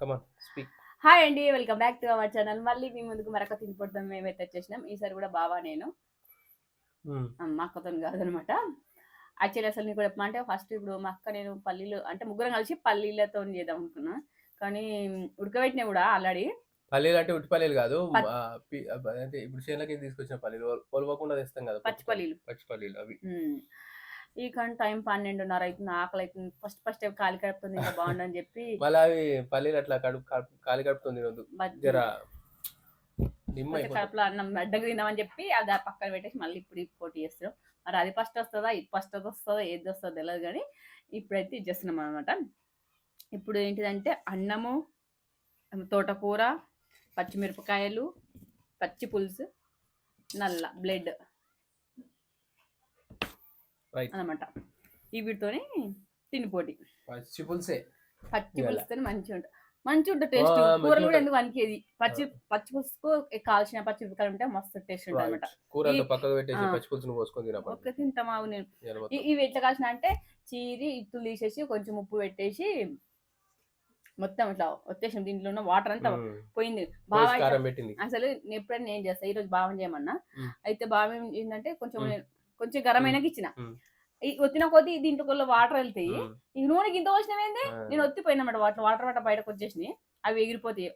కమాన్ speak hi అండి welcome back to our channel మళ్ళీ మీ ముందుకు మరొక తినిపోవడం మేమైతే వచ్చేసినాం. ఈసారి కూడా బావా నేను. ఆ, మా అక్కతో కాదనమాట. యాక్చువల్లీ అసలు నీకు చెప్పమా అంటే ఫస్ట్ ఇప్పుడు మా అక్క నేను పల్లీలు అంటే ముగ్గురం కలిసి పల్లీలతో చేద్దాం అనుకున్నా. కానీ ఉడకబెట్టినా కూడా ఆల్రెడీ. పల్లీలు అంటే ఉట్టి పల్లీలు కాదు ఇప్పుడు చేనులకి తీసుకొచ్చిన పల్లీలు. పొలవకుండా తెస్తాం కదా పచ్చి పల్లీలు. పచ్చి పల్లీలు అవి. ఉమ్. ఈ కానీ టైం పన్నెండున్నర అవుతుంది ఆకలి అవుతుంది ఫస్ట్ ఫస్ట్ కాలి కడుపుతుంది ఇంకా బాగుండని చెప్పి మళ్ళీ అవి పల్లీలు అట్లా కడుపు కాలి కడుపుతుంది జర. కడుపులో అన్నం మెడ్డగా తిందామని చెప్పి అది పక్కన పెట్టేసి మళ్ళీ ఇప్పుడు పోటీ చేస్తున్నాం. మరి అది ఫస్ట్ వస్తుందా ఇది ఫస్ట్ వస్తుందా ఏది వస్తుందో తెలియదు కానీ ఇప్పుడైతే ఇది చేస్తున్నాం అనమాట ఇప్పుడు ఏంటిదంటే అన్నము తోటకూర పచ్చిమిరపకాయలు పచ్చి పులుసు నల్ల బ్లడ్. అనమాట ఈ వీటితోనే తినిపోటీ పచ్చి పులుసే. పచ్చి ఇవాళ. పులుసుతో మంచిగా ఉంటుంది. మంచిగా ఉంటుంది టేస్ట్. కూరలు కూడా. ఎందుకు అనికేది పచ్చి పచ్చి పులుసుకు కాల్చిన పచ్చి మిరపకాయలు ఉంటే మస్తు టేస్ట్ ఉంటుంది అనమాట కూరలు పక్కకు పెట్టేసి. పచ్చి పులుసును పోసుకొని ఒక్క తింటామా నేను. ఇవి ఎట్లా కాల్చిన అంటే చీరి ఇత్తులు తీసేసి కొంచెం ఉప్పు పెట్టేసి మొత్తం ఇట్లా వచ్చేసి దీంట్లో ఉన్న వాటర్ అంతా పోయింది. బాగా అసలు ఎప్పుడైనా నేను చేస్తా ఈ రోజు బాగా చేయమన్నా. అయితే బాగా ఏంటంటే కొంచెం కొంచెం గరం అయినాక ఇచ్చిన వచ్చిన కొద్దీ దీంట్లో వాటర్ వెళ్తాయి. ఈ నూనెకి ఇంత వచ్చినవేంది. నేను ఒత్తిపోయినమాట వాటర్. వాటర్ వాటర్ బయటకు వచ్చేసినాయి. అవి ఎగిరిపోతాయి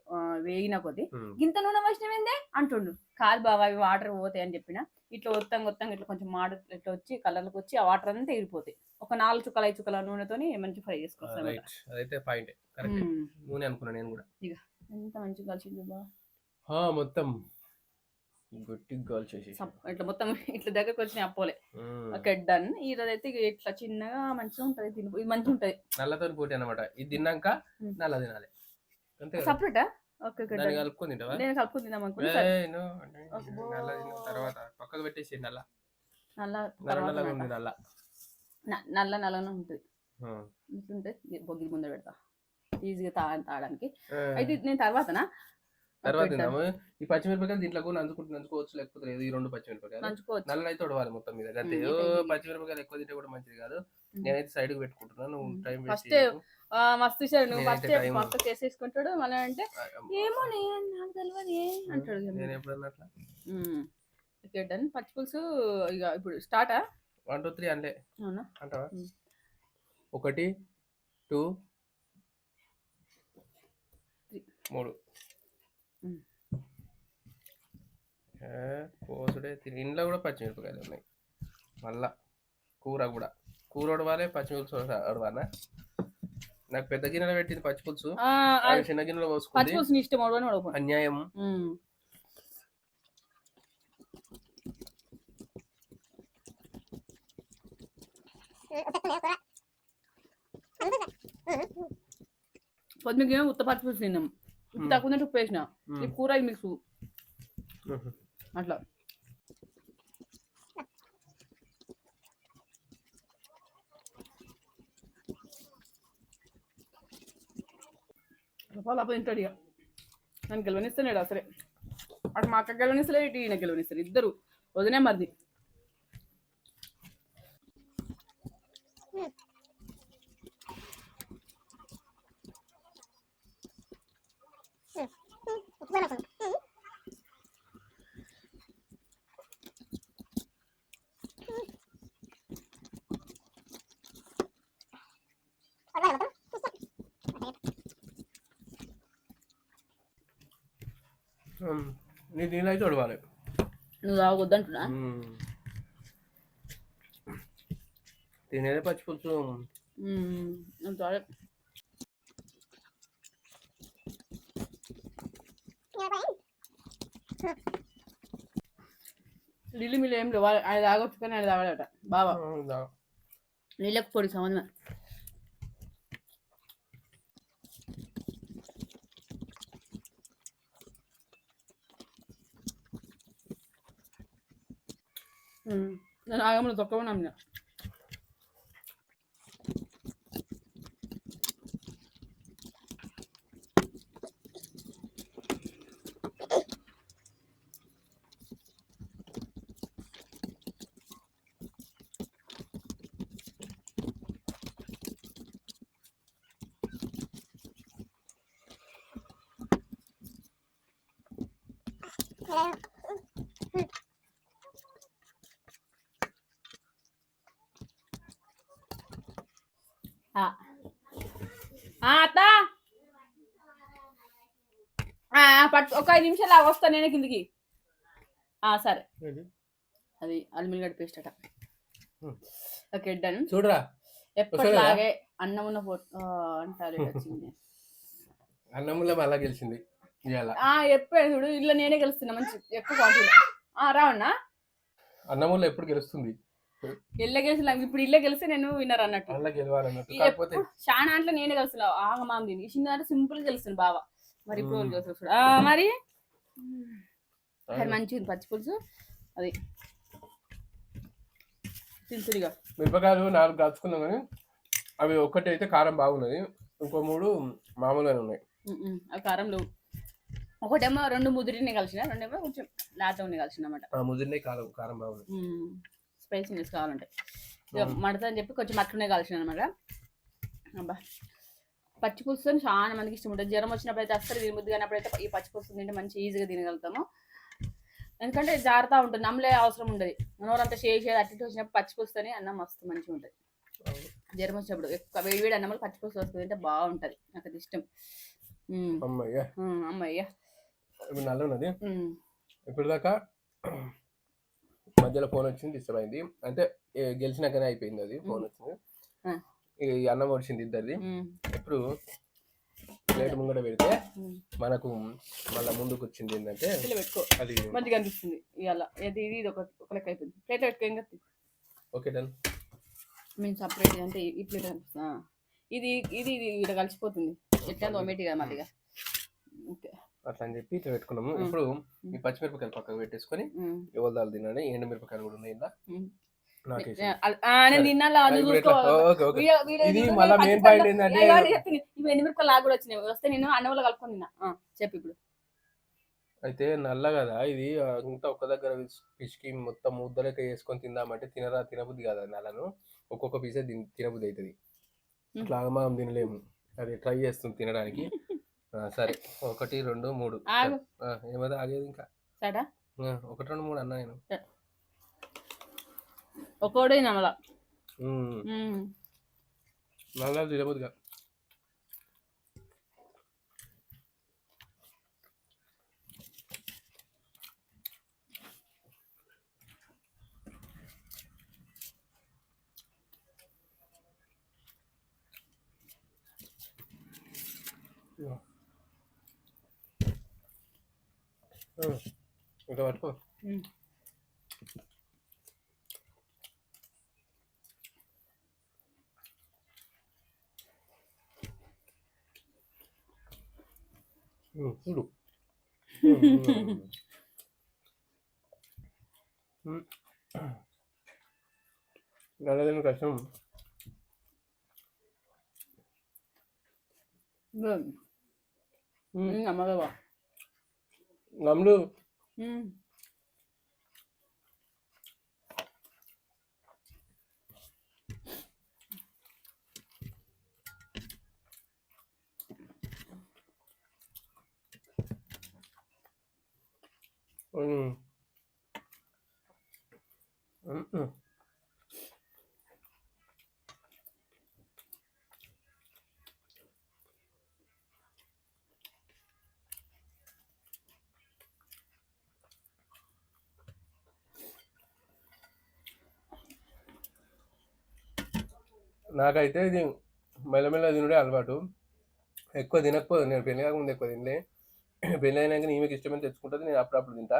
వేగిన కొద్దీ. గింత నూనె వచ్చినవేందే అంటుండు. కాదు బాబా అవి వాటర్ పోతాయి అని చెప్పిన. ఇట్లా ఒత్తం ఒత్తం ఇట్లా కొంచెం మాడు ఇట్లా వచ్చి కలర్లకు వచ్చి ఆ వాటర్ అంతా ఎగిరిపోతాయి. ఒక నాలుగు చుక్కలు ఐదు చుక్కల నూనెతోని మంచి ఫ్రై చేసుకోవచ్చు అదైతే పాయింట్. నూనె అనుకున్నా నేను కూడా. ఎంత మంచిగా కలిసింది బా మొత్తం. ఇట్లా మొత్తం ఇట్లా దగ్గరకు వచ్చినాయి అప్పోలే. ఓకే డన్ ఈ అయితే ఇట్లా చిన్నగా మంచిగా ఉంటది తిని ఇది మంచిగా ఉంటది నల్లతో పోటీ అనమాట ఇది తిన్నాక. నల్ల తినాలి అంతే కదా? సపరేటా ఓకే. కలుపుకొని తింటావా నేను కలుపుకుని తిందాం అనుకున్నా సరే ఏయ్, no, అంటే అబ్బో. నల్ల తిన్న తర్వాత పక్కకు పెట్టేసి నల్ల నల్ల నల్ల. ఉంది నల్ల నల్ల నల్లనే ఉంటుంది. ఇట్లుంటే బొగ్గిలి ముందర పెడతా ఈజీగా తా తాగడానికి. అయితే నేను తర్వాతనా తర్వాత. తిందాము ఈ పచ్చిమిరపకాయలు దీంట్లో కూడా నంచుకుంటూ నంచుకోవచ్చు లేకపోతే లేదు ఈ రెండు పచ్చిమిరపకాయలు నల్ల అయితే ఉడవాలి మొత్తం మీద అంతే. పచ్చిమిరపకాయలు ఎక్కువ తింటే కూడా మంచిది కాదు. నేనైతే సైడ్కి పెట్టుకుంటున్నాను నువ్వు. టైం ఆ, మస్తు ఇచ్చాడు నువ్వు ఫస్ట్ మస్తు చేసేసుకుంటాడు మళ్ళీ అంటే ఏమో నేను నాకు తెలియదు అంటాడు నేను. ఎప్పుడన్నా అట్లా. ఓకే డన్ పచ్చి పులుసు ఇక ఇప్పుడు స్టార్టా వన్ టూ త్రీ అంటే అవునా అంటావా. ఒకటి టూ. మూడు ఉమ్. ఏ, కోసుడే. తిని ఇంట్లో కూడా పచ్చిమిరపకాయలు ఉన్నాయి. మళ్ళా కూర కూడా. కూర ఉడవాలి పచ్చిమిరపులుసు ఉడవాలా. నాకు పెద్ద గిన్నెలో పెట్టింది పచ్చిపులుసు చిన్న గిన్నెలో పచ్చి పోసుకుంది పులుసు నీ ఇష్టం ఉడవని అన్యాయం పొద్దున్నకి ఉత్త పచ్చి పులుసు తిన్నాం. ఉప్పు. తక్కువ ఉప్పు వేసిన. ఈ కూర మిక్స్. అట్లా లోపల తింటాడు ఇక నన్ను గెలవనిస్తున్నాడు అసలే అటు మా అక్క గెలవనిస్తలేదు ఇటు ఈయన గెలవనిస్తారు ఇద్దరు వదినే మరిది నీ నీళ్ళు అయితే ఉడవాలి నువ్వు తాగొద్దంటున్నా. తినేదే పచ్చిపులుసు సరే నీళ్ళు మిల్లు ఏం లేవు. ఆయన తాగొచ్చు కానీ ఆయన తాగడట. దా. నీళ్ళకి పొడి 嗯，那啥，要么就搞那么的。Thank Yeah. ఒక ఐదు నిమిషాలు ఆగు, వస్తా నేనే కిందికి. ఆ, సరే. అది అల్మిల్గడ్డ పేస్ట్ అట. ఓకే డన్ చూడరా? ఎప్పటిలాగే అన్నం ఉన్న ఫోటో అంటారు వచ్చింది. అన్నముల మళ్ళా గెలిచింది. ఎప్పుడు చూడు ఇల్లు నేనే గెలుస్తున్నా మంచి ఎక్కువ క్వాంటిటీ ఆ రావన్నా అన్నముల ఎప్పుడు గెలుస్తుంది? ఇల్లే గెలిచిన ఇప్పుడు ఇల్లే గెలిస్తే నేను విన్నర్ అన్నట్టు. చాలా అంటే నేనే గెలుస్తున్నా. ఆగమాం దీనికి చిన్న సింపుల్ గెలుస్తుంది బావ. మరి ఇప్పుడు. ఆ, మరి? మంచిది పచ్చి పులుసు. అది. మిరపకాయలు నాలుగు కాచుకున్నాం కానీ అవి ఒక్కటి అయితే కారం బాగున్నది. ఇంకో మూడు మామూలుగానే ఉన్నాయి. ఆ కారం లేవు. ఒకటేమో రెండు ముదిరిని కలిసిన రెండేమో కొంచెం లేత ఉండి కలిసిన అనమాట ముదిరినే కారం కారం బాగుంది స్పైసీనెస్ కావాలంటే. మడత అని చెప్పి కొంచెం అట్లనే కలిసిన అనమాట. అబ్బా. పచ్చి పులుసు అని చాలా మందికి ఇష్టం ఉంటుంది. జ్వరం వచ్చినప్పుడు అయితే అస్సలు తినబుద్ది కానప్పుడు అయితే ఈ పచ్చి పులుసు తింటే మంచి ఈజీగా తినగలుగుతాము. ఎందుకంటే జారుతూ ఉంటుంది. నమ్మలే అవసరం ఉండదు. నోరంతా చేసేది అట్టి వచ్చినప్పుడు పచ్చి పులుసుని అన్నం మస్తు మంచిగా ఉంటుంది. జ్వరం వచ్చినప్పుడు ఎక్కువ వేడి వేడి అన్నం పచ్చి పులుసు వస్తుంది. అంటే బాగుంటుంది. నాకు అది ఇష్టం. మ్మ్. అమ్మయ్య. మ్మ్, అమ్మయ్య. నల్ల ఉన్నది. ఇప్పుడు దాకా మధ్యలో ఫోన్ వచ్చింది డిస్టర్బ్ అయింది. అంటే గెలిచినాకనే అయిపోయింది అది ఫోన్ వచ్చింది. అన్నం వచ్చింది ఇద్దరిది. ఇప్పుడు ప్లేట్ ముంగట పెడితే. మనకు మళ్ళీ ముందుకు వచ్చింది ఏంటంటే పెట్టుకో. అది మంచిగా అనిపిస్తుంది ఇవాళ. ఇది ఇది ఒక ఒక లెక్క అయిపోయింది. ప్లేట్ పెట్టుకో ఏం ఓకే డన్. మేము సపరేట్ అంటే ఈ ప్లేట్. ఇది ఇది ఇది ఇక్కడ కలిసిపోతుంది. ఎట్లా ఒమేటి కదా మళ్ళీ ఓకే. అట్లా అని చెప్పి ఇట్లా పెట్టుకున్నాము. ఇప్పుడు ఈ పచ్చిమిరపకాయలు పక్కకు పెట్టేసుకొని మ్మ్. ఎవరిదాలు తినండి ఎండు మిరపకాయలు కూడా ఉన్నాయి ఇలా అది చూసుకో. ఇది మళ్ళా ఏంటంటే-? ఇవి ఎన్ని మిరపకాయలు నాకు కూడా వచ్చినాయి. వస్తే నేను కలుపుకొని తిన్నా. చెప్పు ఇప్పుడు. అయితే నల్ల కదా ఇది అంతా ఒక్క దగ్గర పిస్- పిసికి మొత్తం ముద్దలక వేసుకొని తిందామంటే తినరా తినబుద్ధి కాదు నల్లను? ఒక్కొక్క పీసే తిన- తినబుద్ధి అవుతుంది. అట్లా మనం తినలేము. అది ట్రై చేస్తుంది తినడానికి. సరే. ఒకటి రెండు మూడు. ఏమదా ఆగేది ఇంకా? ఒకటి రెండు మూడు అన్నా నేను. ఒక్కోడే నమ్మల మ్మ్. నల్ల తినబుద్ధి కాదు ఇదిగో. ఆ, ఇంకా పట్టుకో ఉమ్, చూడు. నల్లదేమి కష్టం ఉమ్, అమ్మగా నాకైతే ఇది మెల్లమెల్ల తినుడే అలవాటు. ఎక్కువ తినకపోదు. నేను పెళ్ళి కాకముందు ఎక్కువ తినలే. పెళ్ళి అయినాక ఈమెకి ఇష్టమని తెచ్చుకుంటుంది నేను అప్పుడప్పుడు తింటా.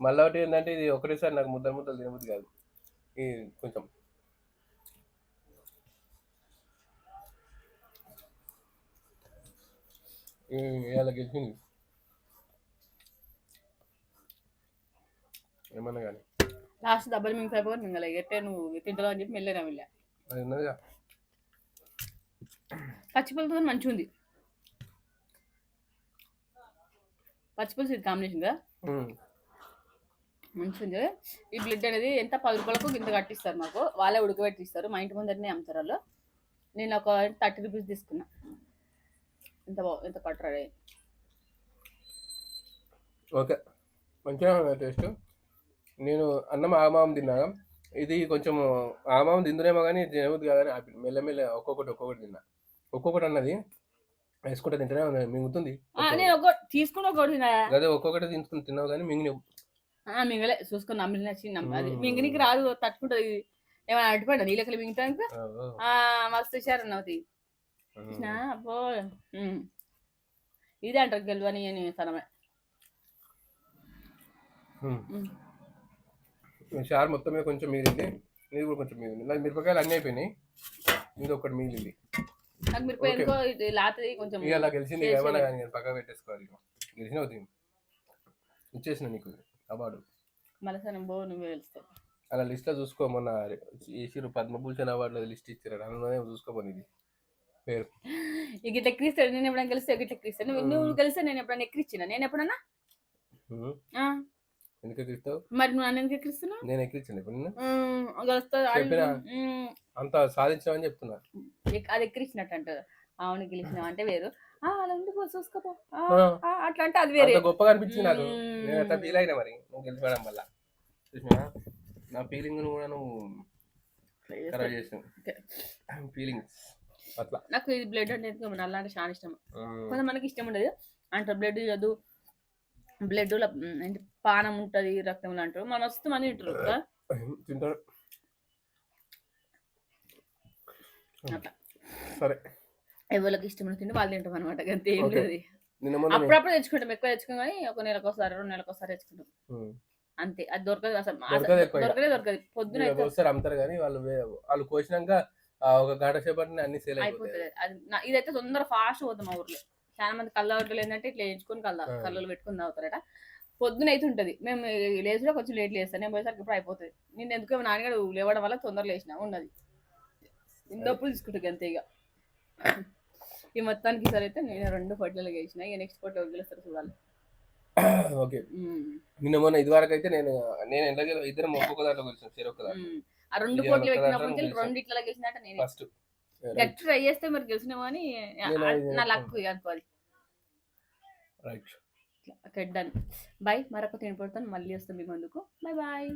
మళ్ళీ ఒకటి ఏంటంటే ఇది ఒకటేసారి నాకు ముద్దలు ముద్దలు తినబుద్ధి కాదు. ఇది కొంచెం. ఇలా గెలిచింది. ఏమన్నా కానీ. లాస్ట్ దెబ్బలు మింగ్ అయిపోయి మింగలే ఎట్టే నువ్వు తింటావు అని చెప్పి మెల్లగా వెళ్ళా అది ఉన్నదిగా. పచ్చిపులతో మంచిగా ఉంది పచ్చిపులుసు ఇది కాంబినేషన్గా ఉమ్. మంచిగా ఈ బ్లడ్ అనేది ఎంత పది రూపాయలకు ఇంత కట్టిస్తారు మాకు? వాళ్ళే ఉడకబెట్టి ఇస్తారు మా ఇంటి ముందరనే అమ్ముతారు వాళ్ళు. నేను ఒక థర్టీ రూపీస్ తీసుకున్నా. ఎంత బాగు ఎంత కట్టరా ఓకే. మంచిగా టేస్ట్ నేను అన్నం ఆమాం తిన్నా ఇది కొంచెం ఆమాం తిందునేమో కానీ తినబుద్ది కాదని మెల్లమెల్ల ఒక్కొక్కటి ఒక్కొక్కటి తిన్నా. ఒక్కొక్కటి అన్నది. వేసుకుంటే తింటేనే ఉంది మింగుతుంది. ఆ, నేను ఒక తీసుకుని ఒకటి. అదే ఒక్కొక్కటి తింటుని తిన్నావు కానీ మింగిన ఆ, మింగలే. చూసుకుని నమ్మిలి నచ్చి అది. మింగినికి రాదు తట్టుకుంటది. ఏమైనా అడ్డుపడ్డా నీళ్ళకి మింగుతానికి ఆ మస్తు హుషారు అన్నది కృష్ణ అబ్బో. ఇదే అంటారు గెలవని అని తనమే. షార్ మొత్తమే కొంచెం మిగిలింది ఇది కూడా కొంచెం మిగిలింది మిరపకాయలు అన్నీ అయిపోయినాయి. ఇది ఒకటి మిగిలింది. నాకు మీరు ఇది లాతది కొంచెం ఇక అలా గెలిచింది. ఏమన్నా కానీ నేను పక్కన పెట్టేసుకోవాలి. గెలిచిన అవుతుంది ఇచ్చేసిన నీకు అవార్డు. మలసనం బో నువ్వే వెళ్తావు అలా లిస్ట్లో చూసుకో మొన్న వేసిరు పద్మభూషణ్ అవార్డులో లిస్ట్ ఇచ్చారు అందులోనే చూసుకోమని ఇది. పేరు. ఇక ఇట్లా ఎక్కిరిస్తాడు నేను ఎప్పుడైనా గెలిస్తే ఇట్లా ఎక్కిరిస్తాను నువ్వు గెలిస్తే నేను ఎప్పుడైనా ఎక్కిరిచ్చిన? నేను ఎప్పుడన్నా? ఎందుకు ఎక్కిస్తావు మరి నన్ను ఎందుకు నేను ఎక్కించాను ఇప్పుడు అంత సాధించామని చెప్తున్నా. అది ఎక్కిరిచ్చినట్టు అంటారు. అవును గెలిచినావు అంటే వేరు. ఆ, అలా ఎందుకు చూసుకోపో? అట్లా అంటే అది వేరే. గొప్పగా అనిపించింది నాకు. నేను అట్లా ఫీల్ అయినా మరి. నువ్వు గెలిచడం వల్ల. చూసినా నా ఫీలింగ్ కూడా నువ్వు ఖరాబ్ చేసావు ఫీలింగ్స్ అట్లా. నాకు ఇది బ్లడ్ అంటే ఎందుకో అంటే చాలా ఇష్టం. ఉమ్. కొంతమందికి ఇష్టం ఉండదు. అంటారు బ్లడ్ చదువు. బ్లడ్ ఏంటి? పానం ఉంటది రక్తం అంటారు మన మస్తు మంది తింటారు. కదా. తింటారు సరే. ఎవరికి ఇష్టం తింటే వాళ్ళు తింటాం అనమాట అంతే ఏం. లేదు అప్పుడప్పుడు తెచ్చుకుంటాం ఎక్కువ తెచ్చుకోం కానీ ఒక నెలకు ఒకసారి రెండు నెలలకు ఒకసారి తెచ్చుకుంటాం. అంతే. అది దొరకదు అసలు. దొరకదు పొద్దున ఒకసారి అమ్ముతారు కానీ వాళ్ళు వాళ్ళు కోసినాక ఒక గంట సేపటి అన్ని సేల్ అయిపోతుంది. అది ఇదైతే తొందర ఫాస్ట్ పోతాం మా ఊర్లో. చాలా మంది కళ్ళ ఏంటంటే ఇట్లా వేయించుకొని కళ్ళ ఆ. కళ్ళు పెట్టుకుని తాగుతారట. పొద్దున అయితే ఉంటుంది మేము లేచులో కొంచెం లేట్ లేస్తాను. నేను పోయేసరికి ఇప్పుడు అయిపోతుంది. నేను ఎందుకు నాన్నగాడు లేవడం వల్ల తొందర లేచిన ఉన్నది. డబ్బులు తీసుకుంటుంది అంతే ఇక ఈ మొత్తానికి సరే అయితే నేను రెండు పొట్లలో వేసిన. ఇక నెక్స్ట్ పొట్ల వదిలేస్తారు చూడాలి. ఓకే. నిన్న మొన్న ఇది వరకు అయితే నేను నేను ఎంత ఇద్దరం ఒక్కొక్క దాంట్లో కలిసాం సరే ఒక్క. ఆ రెండు నుంచి గెలిచాం. రెండు ఇట్లా గెలిచినట్టు నేను. ఫస్ట్. గట్టి ట్రై చేస్తే మరి గెలిచినామో అని నేను అది నా లక్ ఇక అనుకో అది రైట్. ఓకే డన్ బాయ్ మరొక తినపడతాను మళ్ళీ వస్తాం మీ ముందుకు. Bye bye